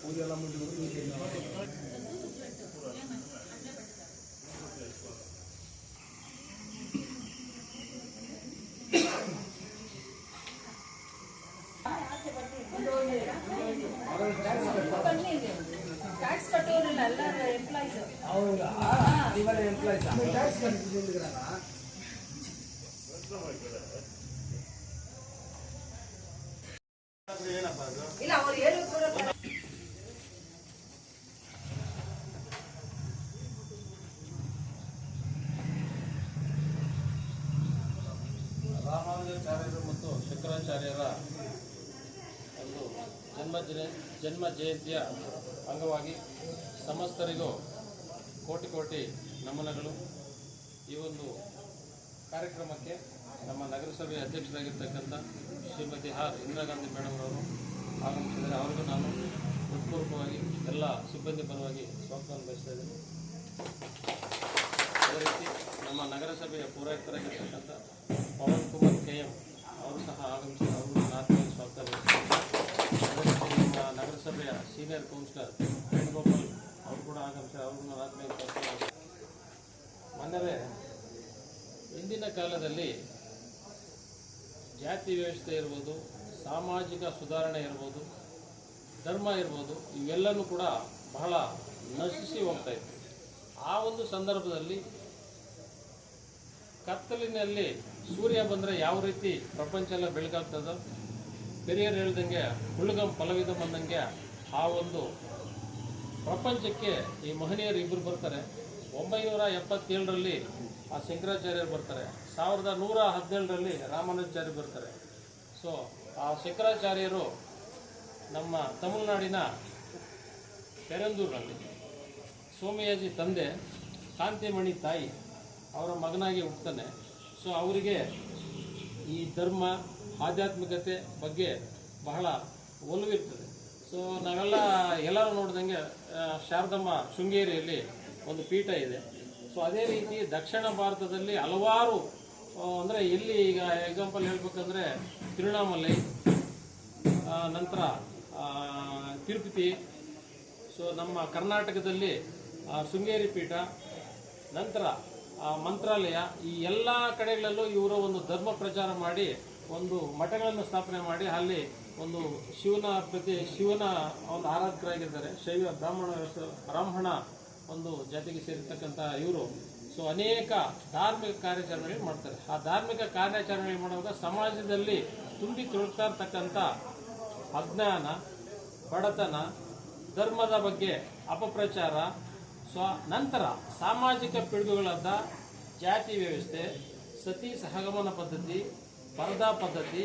పూజెல்லாம் ముందు ಟ್ಯಾಕ್ಸ್ ಕಟ್ಟೋರು ಎಲ್ಲ ಎಂಪ್ಲಾಯೀಸ್ ಅವ್ರು ಟ್ಯಾಕ್ಸ್ ಕಟ್ಟಿದ್ದೀರಲ್ಲ ಇಲ್ಲ ಅವ್ರು ಹೇಳೋದು ಕೂಡ ರಾಮಾನುಜಾಚಾರ್ಯರು ಮತ್ತು ಶಂಕರಾಚಾರ್ಯರ ಒಂದು ಜನ್ಮ ಜನ ಜನ್ಮ ಜಯಂತಿಯ ಅಂಗವಾಗಿ ಸಮಸ್ತರಿಗೂ ಕೋಟಿ ಕೋಟಿ ನಮನಗಳು. ಈ ಒಂದು ಕಾರ್ಯಕ್ರಮಕ್ಕೆ ನಮ್ಮ ನಗರಸಭೆ ಅಧ್ಯಕ್ಷರಾಗಿರ್ತಕ್ಕಂಥ ಶ್ರೀಮತಿ ಆರ್. ಇಂದಿರಾ ಗಾಂಧಿ ಮೇಡಮ್ ಅವರು ಆಗಮಿಸಿದರೆ ಅವರಿಗೂ ನಾನು ಹೃತ್ಪೂರ್ವಕವಾಗಿ ಎಲ್ಲ ಸಿಬ್ಬಂದಿ ಪರವಾಗಿ ಸ್ವಾಗತವನ್ನು ಬಯಸ್ತಾ ಇದ್ದೀನಿ. ಅದೇ ರೀತಿ ನಮ್ಮ ನಗರಸಭೆಯ ಪೂರೈಕರಾಗಿರ್ತಕ್ಕಂಥ ಪವನ್ ಕುಮಾರ್ ಕೆ ಎಂ ಅವರು ಸಹ ಆಗಮಿಸಿ ಅವರು ಆತ್ಮೀಯ ಸ್ವಾಗತ ನಗರಸಭೆಯ ಸೀನಿಯರ್ ಕೌನ್ಸಿಲರ್ ವೇಣುಗೋಪಾಲ್ ಅವರು ಕೂಡ ಆಗಮಿಸಿ ಅವರು ನನ್ನ ಆತ್ಮೀಯ ಬಯಸ್ತೀನಿ. ಇಂದಿನ ಕಾಲದಲ್ಲಿ ಜಾತಿ ವ್ಯವಸ್ಥೆ ಇರ್ಬೋದು, ಸಾಮಾಜಿಕ ಸುಧಾರಣೆ ಇರ್ಬೋದು, ಧರ್ಮ ಇರ್ಬೋದು, ಇವೆಲ್ಲನೂ ಕೂಡ ಬಹಳ ನಶಿಸಿ ಹೋಗ್ತಾ ಇತ್ತು ಆ ಒಂದು ಸಂದರ್ಭದಲ್ಲಿ ಕತ್ತಲಿನಲ್ಲಿ ಸೂರ್ಯ ಬಂದರೆ ಯಾವ ರೀತಿ ಪ್ರಪಂಚ ಎಲ್ಲ ಬೆಳಗಾಗ್ತದೋ ಪೆರಿಯರ್ ಹೇಳ್ದಂಗೆ ಹುಳುಗಂ ಫಲವಿದ ಬಂದಂಗೆ ಆ ಒಂದು ಪ್ರಪಂಚಕ್ಕೆ ಈ ಮಹನೀಯರು ಇಬ್ಬರು ಬರ್ತಾರೆ ಒಂಬೈನೂರ ಎಪ್ಪತ್ತೇಳರಲ್ಲಿ ಆ ಶಂಕರಾಚಾರ್ಯರು ಬರ್ತಾರೆ. ಸಾವಿರದ ನೂರ ಹದಿನೇಳರಲ್ಲಿ ರಾಮಾನುಜಾಚಾರ್ಯರು ಬರ್ತಾರೆ. ಸೊ ಆ ಶಂಕರಾಚಾರ್ಯರು ನಮ್ಮ ತಮಿಳುನಾಡಿನ ಪೆರಂದೂರಿನಲ್ಲಿ. ಸೋಮಯಾಜಿ ತಂದೆ, ಕಾಂತಿಮಣಿ ತಾಯಿ, ಅವರ ಮಗನಾಗಿ ಹುಟ್ಟುತ್ತಾನೆ ಸೊ ಅವರಿಗೆ ಈ ಧರ್ಮ, ಆಧ್ಯಾತ್ಮಿಕತೆ ಬಗ್ಗೆ ಬಹಳ ಒಲವಿರ್ತದೆ. ಸೊ ನಾವೆಲ್ಲ ಎಲ್ಲರೂ ನೋಡಿದಂಗೆ ಶಾರದಮ್ಮ ಶೃಂಗೇರಿಯಲ್ಲಿ ಒಂದು ಪೀಠ ಇದೆ. ಸೊ ಅದೇ ರೀತಿ ದಕ್ಷಿಣ ಭಾರತದಲ್ಲಿ ಹಲವಾರು ಅಂದರೆ ಇಲ್ಲಿ ಈಗ ಎಕ್ಸಾಂಪಲ್ ಹೇಳ್ಬೇಕಂದ್ರೆ ತಿರುವಣ್ಣಾಮಲೈ ನಂತರ ತಿರುಪತಿ ಸೊ ನಮ್ಮ ಕರ್ನಾಟಕದಲ್ಲಿ ಶೃಂಗೇರಿ ಪೀಠ, ನಂತರ ಮಂತ್ರಾಲಯ, ಈ ಎಲ್ಲ ಕಡೆಗಳಲ್ಲೂ ಇವರು ಒಂದು ಧರ್ಮ ಪ್ರಚಾರ ಮಾಡಿ, ಒಂದು ಮಠಗಳನ್ನು ಸ್ಥಾಪನೆ ಮಾಡಿ, ಅಲ್ಲಿ ಒಂದು ಶಿವನ ಪ್ರತಿ, ಶಿವನ ಒಂದು ಆರಾಧಕರಾಗಿದ್ದಾರೆ. ಶೈವ ಬ್ರಾಹ್ಮಣ ಬ್ರಾಹ್ಮಣ ಒಂದು ಜಾತಿಗೆ ಸೇರಿರ್ತಕ್ಕಂಥ ಇವರು. ಸೊ ಅನೇಕ ಧಾರ್ಮಿಕ ಕಾರ್ಯಾಚರಣೆ ಮಾಡ್ತಾರೆ. ಆ ಧಾರ್ಮಿಕ ಕಾರ್ಯಾಚರಣೆ ಮಾಡುವಾಗ ಸಮಾಜದಲ್ಲಿ ತುಂಬಿ ತುಳುಕ್ತಾ ಇರ್ತಕ್ಕಂಥ ಅಜ್ಞಾನ, ಬಡತನ, ಧರ್ಮದ ಬಗ್ಗೆ ಅಪಪ್ರಚಾರ. ಸೊ ನಂತರ ಸಾಮಾಜಿಕ ಪಿಡುಗುಗಳಾದ ಜಾತಿ ವ್ಯವಸ್ಥೆ, ಸತಿ ಸಹಗಮನ ಪದ್ಧತಿ, ಪರದಾ ಪದ್ಧತಿ,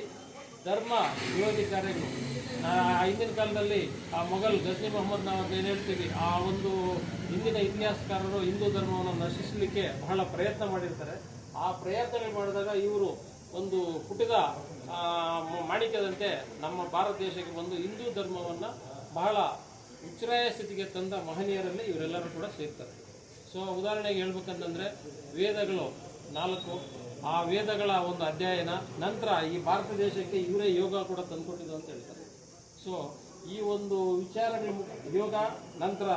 ಧರ್ಮ ವಿರೋಧಿ ಕಾರ್ಯಗಳು. ಹಿಂದಿನ ಕಾಲದಲ್ಲಿ ಆ ಮೊಘಲ್ ಗಜ್ನಿ ಮೊಹಮ್ಮದ್ ನಾವು ಏನು ಹೇಳ್ತೀವಿ? ಆ ಒಂದು ಹಿಂದಿನ ಇತಿಹಾಸಕಾರರು ಹಿಂದೂ ಧರ್ಮವನ್ನು ನಶಿಸಲಿಕ್ಕೆ ಬಹಳ ಪ್ರಯತ್ನ ಮಾಡಿರ್ತಾರೆ. ಆ ಪ್ರಯತ್ನಗಳು ಮಾಡಿದಾಗ ಇವರು ಒಂದು ಪುಟದ ಮಾಣಿಕ್ಯದಂತೆ ನಮ್ಮ ಭಾರತ ದೇಶಕ್ಕೆ ಬಂದು ಹಿಂದೂ ಧರ್ಮವನ್ನು ಬಹಳ ಉಚ್ಛ್ರಾಯ ಸ್ಥಿತಿಗೆ ತಂದ ಮಹನೀಯರಲ್ಲಿ ಇವರೆಲ್ಲರೂ ಕೂಡ ಸೇರ್ತಾರೆ. ಸೊ, ಉದಾಹರಣೆಗೆ ಹೇಳ್ಬೇಕಂತಂದರೆ ವೇದಗಳು ನಾಲ್ಕು, ಆ ವೇದಗಳ ಒಂದು ಅಧ್ಯಯನ, ನಂತರ ಈ ಭಾರತ ದೇಶಕ್ಕೆ ಇವರೇ ಯೋಗ ಕೂಡ ತಂದುಕೊಟ್ಟಿದ್ದು ಅಂತ ಹೇಳ್ತಾರೆ. ಸೊ ಈ ಒಂದು ವಿಚಾರಗಳು ಯೋಗ ನಂತರ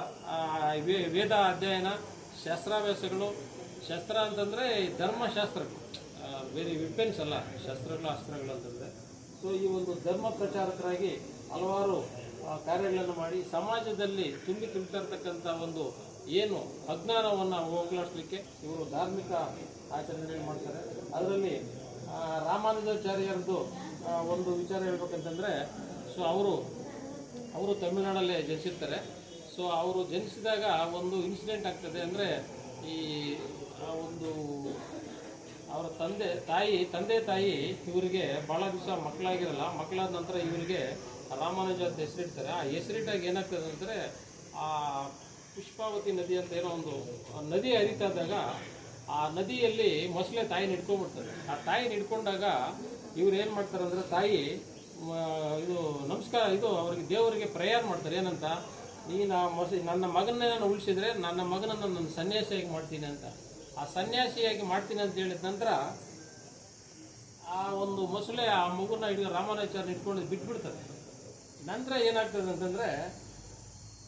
ವೇದ ಅಧ್ಯಯನ, ಶಸ್ತ್ರಾಭ್ಯಾಸಗಳು, ಶಸ್ತ್ರ ಅಂತಂದರೆ ಧರ್ಮಶಾಸ್ತ್ರ ಬೇರೆ ವೆಪನ್ಸ್ ಅಲ್ಲ, ಶಸ್ತ್ರಗಳು, ಅಸ್ತ್ರಗಳು ಅಂತಂದರೆ. ಸೊ ಈ ಒಂದು ಧರ್ಮ ಪ್ರಚಾರಕರಾಗಿ ಹಲವಾರು ಕಾರ್ಯಗಳನ್ನು ಮಾಡಿ ಸಮಾಜದಲ್ಲಿ ತುಂಬಿ ತುಂಬಿರ್ತಕ್ಕಂಥ ಒಂದು ಏನು ಅಜ್ಞಾನವನ್ನು ಹೋಗಲಾಡಿಸ್ಲಿಕ್ಕೆ ಇವರು ಧಾರ್ಮಿಕ ಆಚರಣೆಗಳು ಮಾಡ್ತಾರೆ. ಅದರಲ್ಲಿ ರಾಮಾನುಜಾಚಾರ್ಯರದು ರಾಮಾನುಜಾಚಾರ್ಯರದ್ದು ಒಂದು ವಿಚಾರ ಹೇಳ್ಬೇಕಂತಂದ್ರೆ ಸೊ ಅವರು ಅವರು ತಮಿಳುನಾಡಲ್ಲೇ ಜನಿಸಿರ್ತಾರೆ. ಸೊ ಅವರು ಜನಿಸಿದಾಗ ಒಂದು ಇನ್ಸಿಡೆಂಟ್ ಆಗ್ತದೆ ಅಂದರೆ ಈ, ಆ ಒಂದು ಅವರ ತಂದೆ, ತಾಯಿ ತಂದೆ ತಾಯಿ ಇವರಿಗೆ ಭಾಳ ದಿವಸ ಮಕ್ಕಳಾಗಿರಲ್ಲ. ಮಕ್ಕಳಾದ ನಂತರ ಇವರಿಗೆ ರಾಮಾನುಜ ಅಂತ ಹೆಸರಿಡ್ತಾರೆ. ಆ ಹೆಸರಿಟ್ಟಾಗ ಏನಾಗ್ತದೆ ಅಂದರೆ ಆ ಪುಷ್ಪಾವತಿ ನದಿ ಅಂತ ಏನೋ ಒಂದು ನದಿ ಹರಿತಾದಾಗ ಆ ನದಿಯಲ್ಲಿ ಮೊಸಳೆ ತಾಯಿ ಹಿಡ್ಕೊಂಡ್ಬಿಡ್ತಾರೆ. ಆ ತಾಯಿ ಹಿಡ್ಕೊಂಡಾಗ ಇವ್ರು ಏನು ಮಾಡ್ತಾರೆ ಅಂದರೆ ತಾಯಿ ಇದು ನಮಸ್ಕಾರ, ಇದು ಅವರಿಗೆ ದೇವರಿಗೆ ಪ್ರೇಯರ್ ಮಾಡ್ತಾರೆ. ಏನಂತ? ನೀನು ಆ ಮಸ, ನನ್ನ ಮಗನ್ನೇ ನಾನು ಉಳಿಸಿದ್ರೆ ನನ್ನ ಮಗನನ್ನು ನಾನು ಸನ್ಯಾಸಿಯಾಗಿ ಮಾಡ್ತೀನಿ ಅಂತ. ಆ ಸನ್ಯಾಸಿಯಾಗಿ ಮಾಡ್ತೀನಿ ಅಂತ ಹೇಳಿದ ನಂತರ ಆ ಒಂದು ಮೊಸಳೆ ಆ ಮಗುನ ಹಿಡಿದು ರಾಮಾನಾಚಾರ್ಯ ಇಟ್ಕೊಂಡು ಬಿಟ್ಬಿಡ್ತಾರೆ. ನಂತರ ಏನಾಗ್ತದೆ ಅಂತಂದರೆ,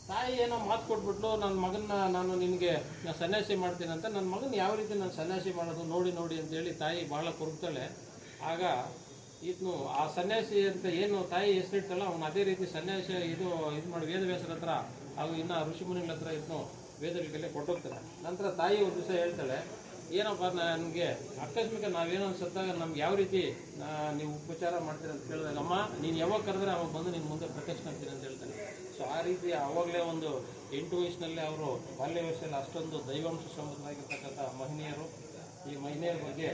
ತಾಯಿ ಏನೋ ಮಾತು ಕೊಟ್ಬಿಟ್ಲು, ನನ್ನ ಮಗನ್ನ ನಾನು ನಿನಗೆ ನಾನು ಸನ್ಯಾಸಿ ಮಾಡ್ತೀನಿ ಅಂತ. ನನ್ನ ಮಗನ ಯಾವ ರೀತಿ ನಾನು ಸನ್ಯಾಸಿ ಮಾಡೋದು, ನೋಡಿ ನೋಡಿ ಅಂತೇಳಿ ತಾಯಿ ಭಾಳ ಕೊರಗ್ತಾಳೆ. ಆಗ ಇದನ್ನು ಆ ಸನ್ಯಾಸಿ ಅಂತ ಏನು ತಾಯಿ ಹೆಸರಿಟ್ಟಲ್ಲ ಅವನು ಅದೇ ರೀತಿ ಸನ್ಯಾಸಿ ಇದು ಇದು ಮಾಡಿ ವೇದವ್ಯಾಸರ ಹತ್ರ, ಹಾಗೂ ಇನ್ನು ಋಷಿಮುನಿಗಳ ಹತ್ರ ಇದನ್ನು ವೇದಗಳಿಗೆಲ್ಲ ಕೊಟ್ಟೋಗ್ತಾರೆ. ನಂತರ ತಾಯಿ ಒಂದು ದಿವಸ ಹೇಳ್ತಾಳೆ, ಏನಪ್ಪ ನನಗೆ ಆಕಸ್ಮಿಕ ನಾವೇನೋ ಸತ್ತಾಗ ನಮ್ಗೆ ಯಾವ ರೀತಿ ನೀವು ಉಪಚಾರ ಮಾಡ್ತೀರ ಅಂತ ಕೇಳಿದಾಗ, ಅಮ್ಮ, ನೀನು ಯಾವಾಗ ಕರೆದ್ರೆ ಅವಾಗ ಬಂದು ನಿನ್ನ ಮುಂದೆ ಪ್ರತ್ಯಕ್ಷ ಆಗ್ತೀನಿ ಅಂತ ಹೇಳ್ತಾನೆ. ಸೊ ಆ ರೀತಿ ಆವಾಗಲೇ ಒಂದು ಎಂಟು ವಯಸ್ಸಿನಲ್ಲೇ ಅವರು ಬಾಲ್ಯ ವಯಸ್ಸಲ್ಲಿ ಅಷ್ಟೊಂದು ದೈವಾಂಶ ಸಂಬಂಧವಾಗಿರ್ತಕ್ಕಂಥ ಮಹನೀಯರು ಈ ಮಹಿಳೆಯರ ಬಗ್ಗೆ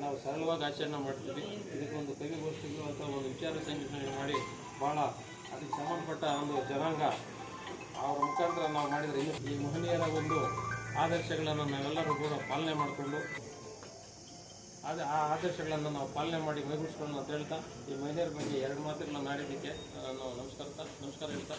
ನಾವು ಸರಳವಾಗಿ ಆಚರಣೆ ಮಾಡ್ತೀವಿ. ಇದಕ್ಕೊಂದು ಕವಿಗೋಷ್ಠಿಗಳು ಅಥವಾ ಒಂದು ವಿಚಾರ ಸಂಘಟನೆ ಮಾಡಿ ಭಾಳ ಅದಕ್ಕೆ ಸಂಬಂಧಪಟ್ಟ ಒಂದು ಜನಾಂಗ ಅವರ ಮುಖಾಂತರ ನಾವು ಮಾಡಿದರೆ ಇನ್ನು ಈ ಮಹಿಳೆಯರ ಒಂದು ಆದರ್ಶಗಳನ್ನು ನಾವೆಲ್ಲರೂ ಕೂಡ ಪಾಲನೆ ಮಾಡಿಕೊಂಡು ಅದೇ ಆ ಆದರ್ಶಗಳನ್ನು ನಾವು ಪಾಲನೆ ಮಾಡಿ ಮೈಗೂಡಿಸ್ಕೊಳ್ಳೋಣ ಅಂತ ಹೇಳ್ತಾ ಈ ಮಹಿಳೆಯರ ಬಗ್ಗೆ ಎರಡು ಮಾತುಗಳನ್ನ ನಾಡಿದ್ದಕ್ಕೆ ನಾನು ನಮಸ್ಕಾರ ನಮಸ್ಕಾರ ಹೇಳ್ತಾ.